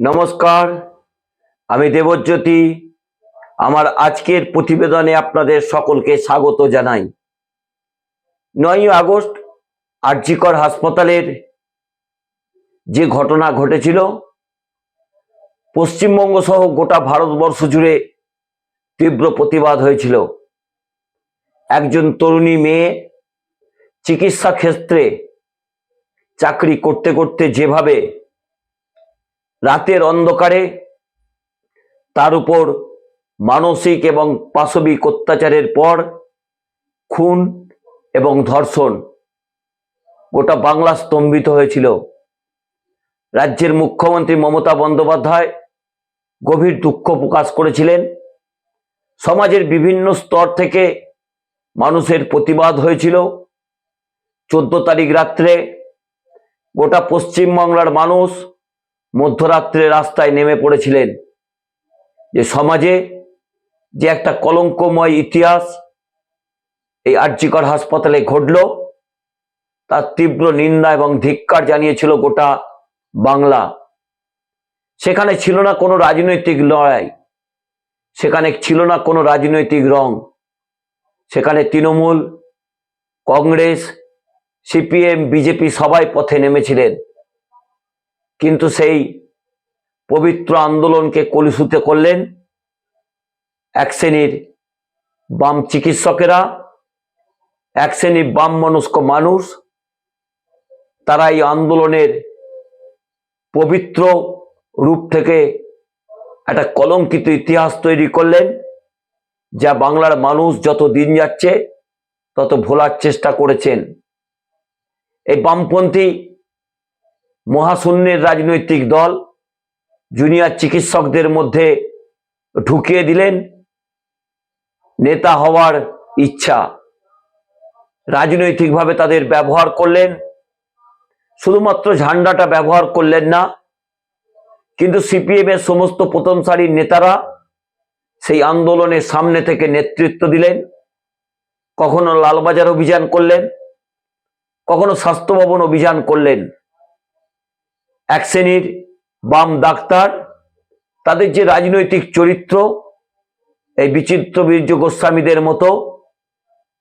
নমস্কার, আমি দেবজ্যোতি। আমার আজকের প্রতিবেদনে আপনাদের সকলকে স্বাগত জানাই। নয়ই আগস্ট, আরজিকর হাসপাতালের যে ঘটনা ঘটেছিল, পশ্চিমবঙ্গ সহ গোটা ভারতবর্ষ জুড়ে তীব্র প্রতিবাদ হয়েছিল। একজন তরুণী মেয়ে চিকিৎসা ক্ষেত্রে চাকরি করতে করতে যেভাবে রাতের অন্ধকারে তার উপর মানসিক এবং পাশবিক অত্যাচারের পর, খুন এবং ধর্ষণ গোটা বাংলা স্তম্ভিত হয়েছিল। রাজ্যের মুখ্যমন্ত্রী মমতা বন্দ্যোপাধ্যায় গভীর দুঃখ প্রকাশ করেছিলেন। সমাজের বিভিন্ন স্তর থেকে মানুষের প্রতিবাদ হয়েছিল। চোদ্দ তারিখ রাত্রে গোটা পশ্চিমবাংলার মানুষ মধ্যরাত্রে রাস্তায় নেমে পড়েছিলেন যে সমাজে যে একটা কলঙ্কময় ইতিহাস এই আর্যিকর হাসপাতালে ঘটল, তার তীব্র নিন্দা এবং ধিক্কার জানিয়েছিল গোটা বাংলা। সেখানে ছিল না কোনো রাজনৈতিক লড়াই, সেখানে ছিল না কোনো রাজনৈতিক রং। সেখানে তৃণমূল, কংগ্রেস, সিপিএম, বিজেপি সবাই পথে নেমেছিলেন। কিন্তু সেই পবিত্র আন্দোলনকে কলুষিত করলেন এক শ্রেণির বাম চিকিৎসকেরা, এক শ্রেণির বাম মনস্ক মানুষ। তারা এই আন্দোলনের পবিত্র রূপ থেকে একটা কলঙ্কিত ইতিহাস তৈরি করলেন, যা বাংলার মানুষ যত দিন যাচ্ছে তত ভোলার চেষ্টা করেছেন। এই বামপন্থী মহাশূন্যের রাজনৈতিক দল জুনিয়র চিকিৎসকদের মধ্যে ঢুকিয়ে দিলেন। নেতা হওয়ার ইচ্ছা। রাজনৈতিকভাবে তাদের ব্যবহার করলেন। শুধুমাত্র ঝান্ডাটা ব্যবহার করলেন না, কিন্তু সিপিএম এর সমস্ত প্রথম সারির নেতারা সেই আন্দোলনের সামনে থেকে নেতৃত্ব দিলেন। কখনো লালবাজার অভিযান করলেন, কখনো স্বাস্থ্য ভবন অভিযান করলেন। এক শ্রেণির বাম ডাক্তার, তাদের যে রাজনৈতিক চরিত্র, এই বিচিত্র বীর্য গোস্বামীদের মতো,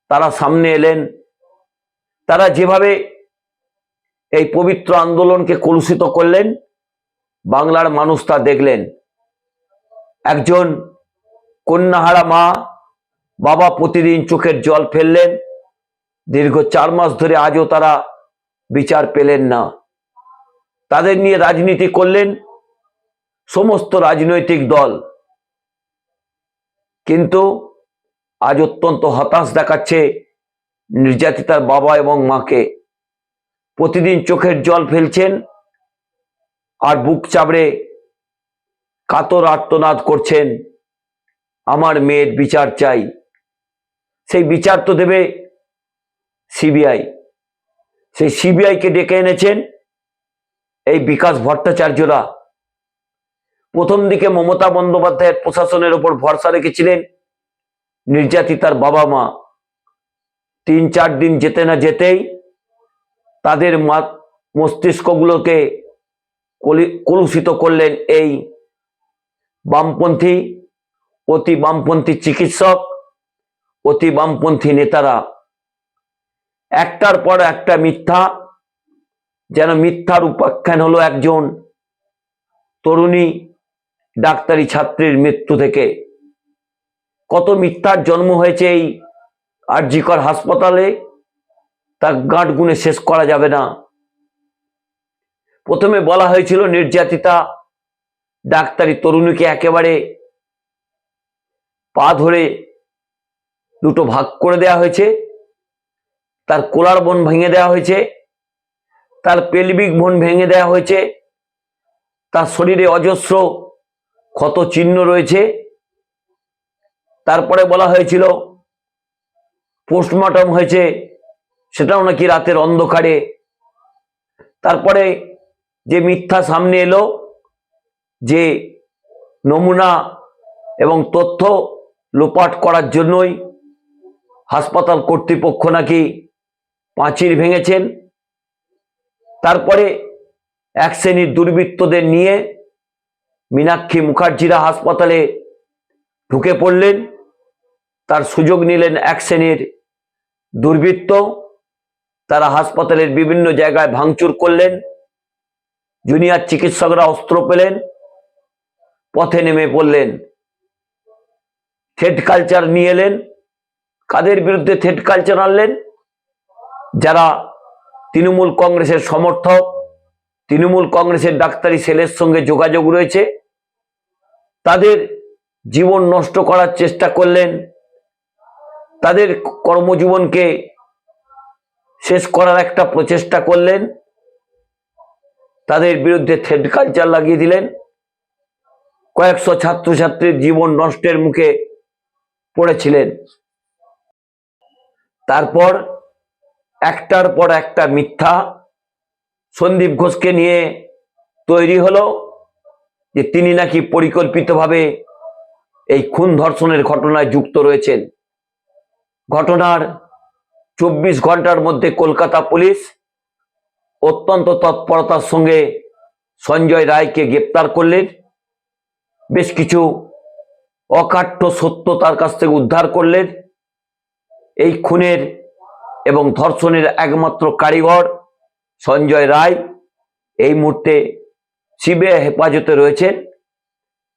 তারা সামনে এলেন। তারা যেভাবে এই পবিত্র আন্দোলনকে কলুষিত করলেন, বাংলার মানুষ তা দেখলেন। একজন কন্যাহারা মা, বাবা প্রতিদিন চোখের জল ফেললেন। দীর্ঘ চার মাস ধরে আজও তারা বিচার পেলেন না। তাদের নিয়ে রাজনীতি করলেন সমস্ত রাজনৈতিক দল। কিন্তু আজ অত্যন্ত হতাশ দেখাচ্ছে নির্যাতিতার বাবা এবং মাকে। প্রতিদিন চোখের জল ফেলছেন আর বুক চাবড়ে কাতর আর্তনাদ করছেন। আমার মেয়ের বিচার চাই। সেই বিচার তো দেবে সিবিআই। সেই সিবিআইকে ডেকে এনেছেন এই বিকাশ ভট্টাচার্যরা প্রথম দিকে মমতা বন্দ্যোপাধ্যায়ের প্রশাসনের ওপর ভরসা রেখেছিলেন। নির্যাতিতার বাবা মা তিন, চার দিন যেতে না যেতেই তাদের মস্তিষ্কগুলোকে কলি- কলুষিত করলেন এই বামপন্থী, অতি বামপন্থী চিকিৎসক, অতি বামপন্থী নেতারা। একটার পর একটা মিথ্যা যেন মিথ্যার উপাখ্যান হলো একজন তরুণী ডাক্তারি ছাত্রীর মৃত্যু থেকে। কত মিথ্যার জন্ম হয়েছে এই আরজিকর হাসপাতালে তা গাঁট গুনে শেষ করা যাবে না। প্রথমে বলা হয়েছিল, নির্যাতিতা ডাক্তারি তরুণীকে একেবারে পা ধরে দুটো ভাগ করে দেওয়া হয়েছে, তার কোলার বন ভেঙে দেওয়া হয়েছে তার পেলবিক বোন ভেঙে দেওয়া হয়েছে। তার শরীরে অজস্র ক্ষত চিহ্ন রয়েছে। তারপরে বলা হয়েছিল, পোস্টমর্টম হয়েছে, সেটাও নাকি রাতের অন্ধকারে। তারপরে যে মিথ্যা সামনে এলো, যে নমুনা এবং তথ্য লোপাট করার জন্যই হাসপাতাল কর্তৃপক্ষ নাকি পাঁচির ভেঙেছেন। তারপরে এক শ্রেণির দুর্বৃত্তদের নিয়ে মীনাক্ষী মুখার্জিরা হাসপাতালে ঢুকে পড়লেন। তার সুযোগ নিলেন এক শ্রেণির দুর্বৃত্ত। তারা হাসপাতালের বিভিন্ন জায়গায় ভাঙচুর করলেন। জুনিয়র চিকিৎসকরা অস্ত্র পেলেন। পথে নেমে পড়লেন। থ্রেড কালচার নিয়ে এলেন। কাদের বিরুদ্ধে থ্রেড কালচার আনলেন? যারা তৃণমূল কংগ্রেসের সমর্থক, তৃণমূল কংগ্রেসের ডাক্তারি সেলের সঙ্গে যোগাযোগ রয়েছে। তাদের জীবন নষ্ট করার চেষ্টা করলেন। তাদের কর্মজীবনকে শেষ করার একটা প্রচেষ্টা করলেন। তাদের বিরুদ্ধে থ্রেড কালচার লাগিয়ে দিলেন। কয়েকশো ছাত্রছাত্রীর জীবন নষ্টের মুখে পড়েছিলেন। তারপর একটার পর একটা মিথ্যা সন্দীপ ঘোষকে নিয়ে তৈরি হলো যে তিনি নাকি পরিকল্পিতভাবে এই খুন ধর্ষণের ঘটনায় যুক্ত রয়েছেন। ঘটনার চব্বিশ ঘণ্টার মধ্যে কলকাতা পুলিশ অত্যন্ত তৎপরতার সঙ্গে সঞ্জয় রায়কে গ্রেপ্তার করলেন। বেশ কিছু অকাঠ্য সত্য তার কাছ থেকে উদ্ধার করলেন। এই খুনের এবং ধর্ষণের একমাত্র কারিগর সঞ্জয় রায় এই মুহূর্তে সিবিআই হেফাজতে রয়েছেন।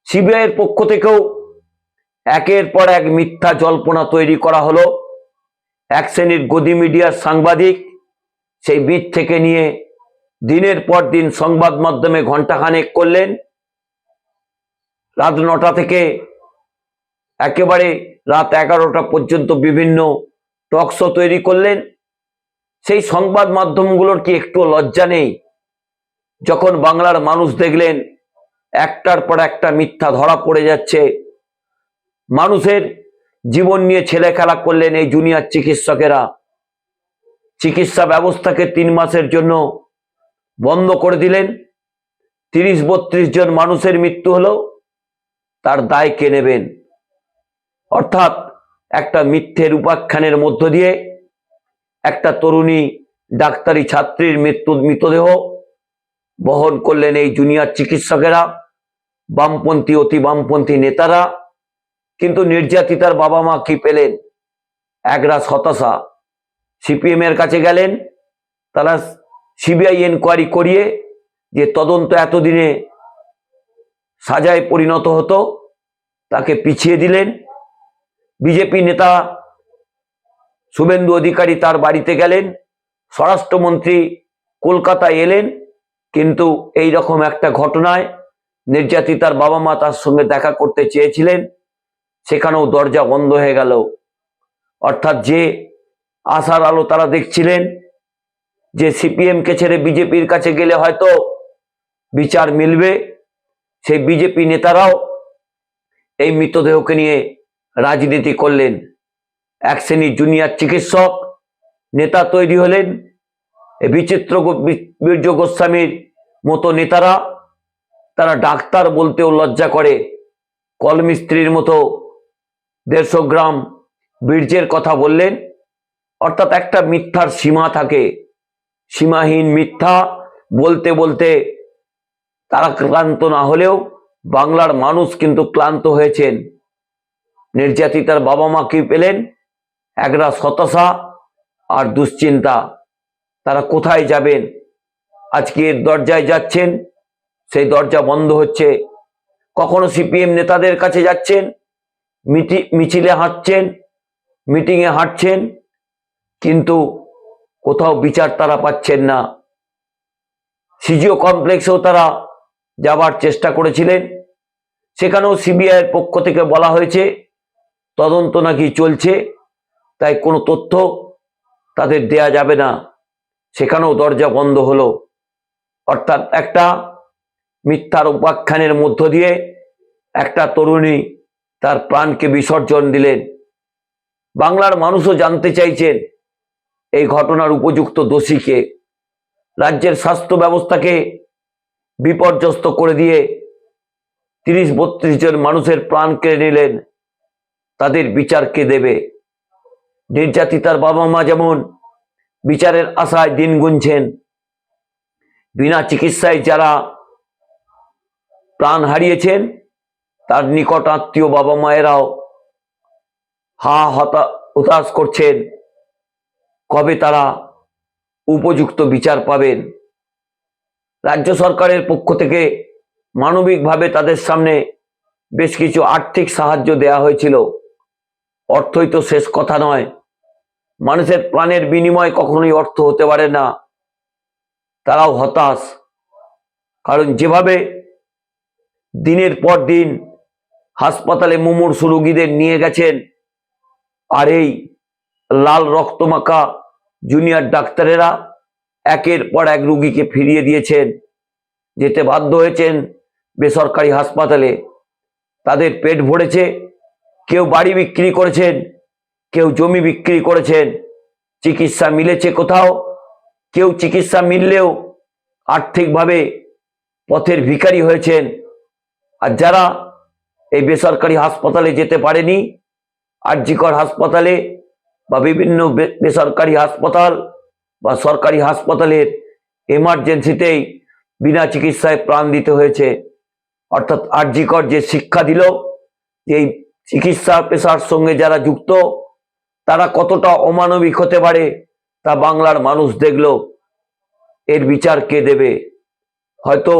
সিবিআইয়ের পক্ষ থেকেও একের পর এক মিথ্যা জল্পনা তৈরি করা হলো। এক শ্রেণির গদি মিডিয়ার সাংবাদিক সেই বীজ থেকে নিয়ে দিনের পর দিন সংবাদ মাধ্যমে ঘণ্টাখানেক করলেন। রাত নটা থেকে একেবারে রাত এগারোটা পর্যন্ত বিভিন্ন টকশো তৈরি করলেন। সেই সংবাদ মাধ্যমগুলোর কি একটু লজ্জা নেই? যখন বাংলার মানুষ দেখলেন, একটার পর একটা মিথ্যা ধরা পড়ে যাচ্ছে। মানুষের জীবন নিয়ে ছেলে খেলা করলেন এই জুনিয়র চিকিৎসকেরা। চিকিৎসা ব্যবস্থাকে তিন মাসের জন্য বন্ধ করে দিলেন। তিরিশ বত্রিশ জন মানুষের মৃত্যু হলো, তার দায় কে নেবেন? অর্থাৎ একটা মিথ্যের উপাখ্যানের মধ্য দিয়ে একটা তরুণী ডাক্তারি ছাত্রীর মৃত্যু মৃতদেহ বহন করলেন এই জুনিয়র চিকিৎসকেরা, বামপন্থী, অতি বামপন্থী নেতারা। কিন্তু নির্যাতিতার বাবা মা কি পেলেন? একরাশ হতাশা। সিপিএম এর কাছে গেলেন। তারা সিবিআই এনকোয়ারি করিয়ে যে তদন্ত এতদিনে সাজায় পরিণত হতো, তাকে পিছিয়ে দিলেন। বিজেপি নেতা শুভেন্দু অধিকারী তার বাড়িতে গেলেন, স্বরাষ্ট্রমন্ত্রী কলকাতায় এলেন, কিন্তু এই রকম একটা ঘটনায় নির্যাতিতার বাবা মা তার সঙ্গে দেখা করতে চেয়েছিলেন, সেখানেও দরজা বন্ধ হয়ে গেল। অর্থাৎ যে আশার আলো তারা দেখছিলেন, যে সিপিএম কে ছেড়ে বিজেপির কাছে গেলে হয়তো বিচার মিলবে, সেই বিজেপি নেতারাও এই মৃতদেহকে নিয়ে রাজনীতি করলেন। এক শ্রেণির জুনিয়র চিকিৎসক, নেতা তৈরি হলেন। বিচিত্র বীর্য গোস্বামীর মতো নেতারা, তারা ডাক্তার বলতেও লজ্জা করে। কলমিস্ত্রির মতো দেড়শো গ্রাম বীর্যের কথা বললেন। অর্থাৎ একটা মিথ্যার সীমা থাকে। সীমাহীন মিথ্যা বলতে বলতে তারা ক্লান্ত না হলেও বাংলার মানুষ কিন্তু ক্লান্ত হয়েছেন। নির্যাতিতার বাবা মা কি পেলেন? একরা হতাশা আর দুশ্চিন্তা। তারা কোথায় যাবেন? আজকে দরজায় যাচ্ছেন? সেই দরজা বন্ধ হচ্ছে। কখনো সিপিএম নেতাদের কাছে যাচ্ছেন? মিটি মিছিলে হাঁটছেন? মিটিংয়ে হাঁটছেন? কিন্তু কোথাও বিচার তারা পাচ্ছেন না। সিজিও কমপ্লেক্সেও তারা যাবার চেষ্টা করেছিলেন। সেখানেও সিবিআইয়ের পক্ষ থেকে বলা হয়েছে তদন্ত নাকি চলছে, তাই কোনো তথ্য তাদের দেয়া যাবে না। সেখানেও দরজা বন্ধ হলো। অর্থাৎ একটা মিথ্যার উপাখ্যানের মধ্য দিয়ে একটা তরুণী তার প্রাণকে বিসর্জন দিলেন। বাংলার মানুষও জানতে চাইছেন এই ঘটনার উপযুক্ত দোষীকে। রাজ্যের স্বাস্থ্য ব্যবস্থাকে বিপর্যস্ত করে দিয়ে তিরিশ বত্রিশ জন মানুষের প্রাণ কেড়ে নিলেন। তাদের বিচার কে দেবে? নির্যাতিতার বাবা মা যেমন বিচারের আশায় দিন গুনছেন, বিনা চিকিৎসায় যারা প্রাণ হারিয়েছেন, তার নিকট আত্মীয় বাবা মায়েরাও হা হতা হতাশ করছেন। কবে তারা উপযুক্ত বিচার পাবেন? রাজ্য সরকারের পক্ষ থেকে মানবিকভাবে তাদের সামনে বেশ কিছু আর্থিক সাহায্য দেয়া হয়েছিল। অর্থই তো শেষ কথা নয়। মানুষের প্রাণের বিনিময় কখনোই অর্থ হতে পারে না। তারাও হতাশ। কারণ যেভাবে দিনের পর দিন হাসপাতালে মুমূর্ষু রোগীদের নিয়ে গেছেন, আর এই লাল রক্তমাখা জুনিয়র ডাক্তারেরা একের পর এক রুগীকে ফিরিয়ে দিয়েছেন, যেতে বাধ্য হয়েছেন বেসরকারি হাসপাতালে। তাদের পেট ভরেছে কেউ বাড়ি বিক্রি করেছেন, কেউ জমি বিক্রি করেছেন, চিকিৎসা মিলেছে কোথাও? কেউ চিকিৎসা মিললেও আর্থিকভাবে পথের ভিখারি হয়েছেন। আর যারা এই বেসরকারি হাসপাতালে যেতে পারেনি, আরজিকর হাসপাতালে বা বিভিন্ন বেসরকারি হাসপাতাল বা সরকারি হাসপাতালের এমার্জেন্সিতেই বিনা চিকিৎসায় প্রাণ দিতে হয়েছে। অর্থাৎ আরজিকর যে শিক্ষা দিল এই চিকিৎসা পেশার সঙ্গে যারা যুক্ত, তারা কতটা অমানবিক হতে পারে তা বাংলার মানুষ দেখল। এর বিচার কে দেবে? হয়তো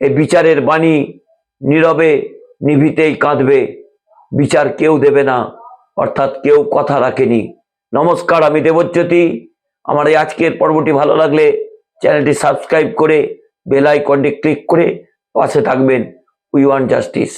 এই বিচারের বাণী নীরবে, নিভিতেই কাঁদবে। বিচার কেউ দেবে না, অর্থাৎ কেউ কথা রাখেনি। নমস্কার, আমি দেবজ্যোতি। আমার এই আজকের পর্বটি ভালো লাগলে চ্যানেলটি সাবস্ক্রাইব করে বেল আইকনটি ক্লিক করে পাশে থাকবেন উই ওয়ান্ট জাস্টিস।